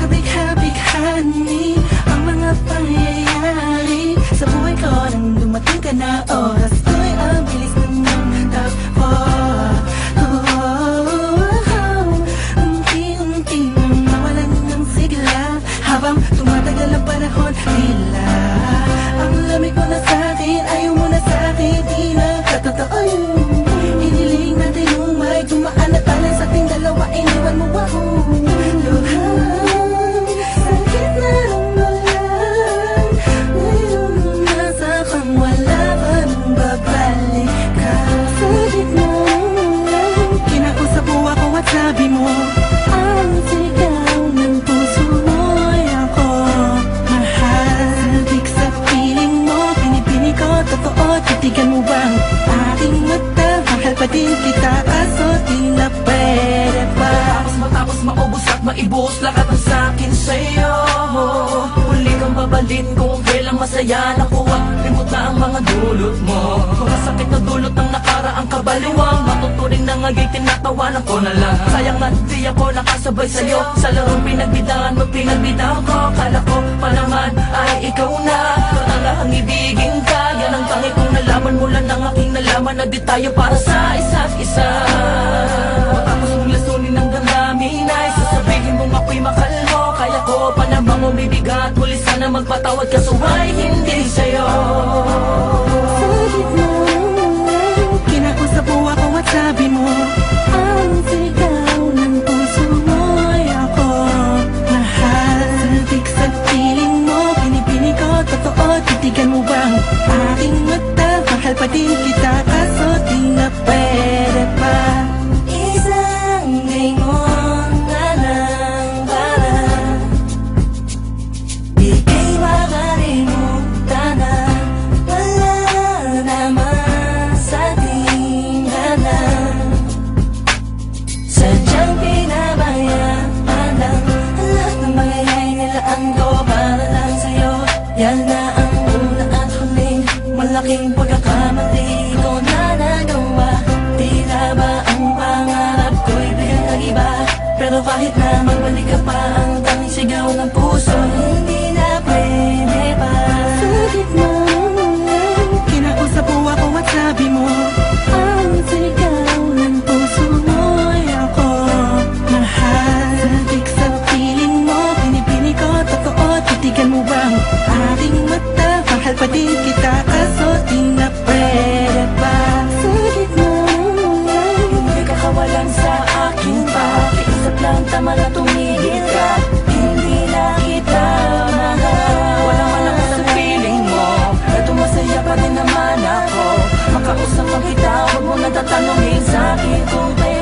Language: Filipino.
Kabighabighanin ang mga pangyayari. Sa buhay ko nang dumating ka na oras Ko'y ang bilis ng muntap ko Unti-unti nang nawalan ng sigla. Habang tumatagal ang panahon nila pa din kita Kaso di na pwede pa. Tapos matapos maubos at maibos Lahat ng sakin sa'yo. Huli kang babalin kung kailang masaya Nakuha, limot na ang mga dulot mo. Mga sakit na dulot ng nakaraang kabaliwang. Matuturing na ngagay tinatawanan ko na lang. Sayang na di ako nakasabay sa'yo. Sa larong pinagbidahan mo, pinagbidahan ko. Kala ko pa naman ay ikaw na. Katangahang ibigin ka Yan ang tangi kong nalaman mula nalaman Na di tayo para sa isa't isa. Matapos mong lasunin ng damdamin ay Sasabihin mong ako'y mahal mo Kaya ko pa namang umibigat Huli sana magpatawad kaso ay hindi sa'yo Yan na ang una at huling Malaking pagkakamali. Ko na nagawa. Tila ba ang pangarap ko'y biglang nag-iba Pero kahit na magbalik ka pa mo na tatanungin sa akin Kung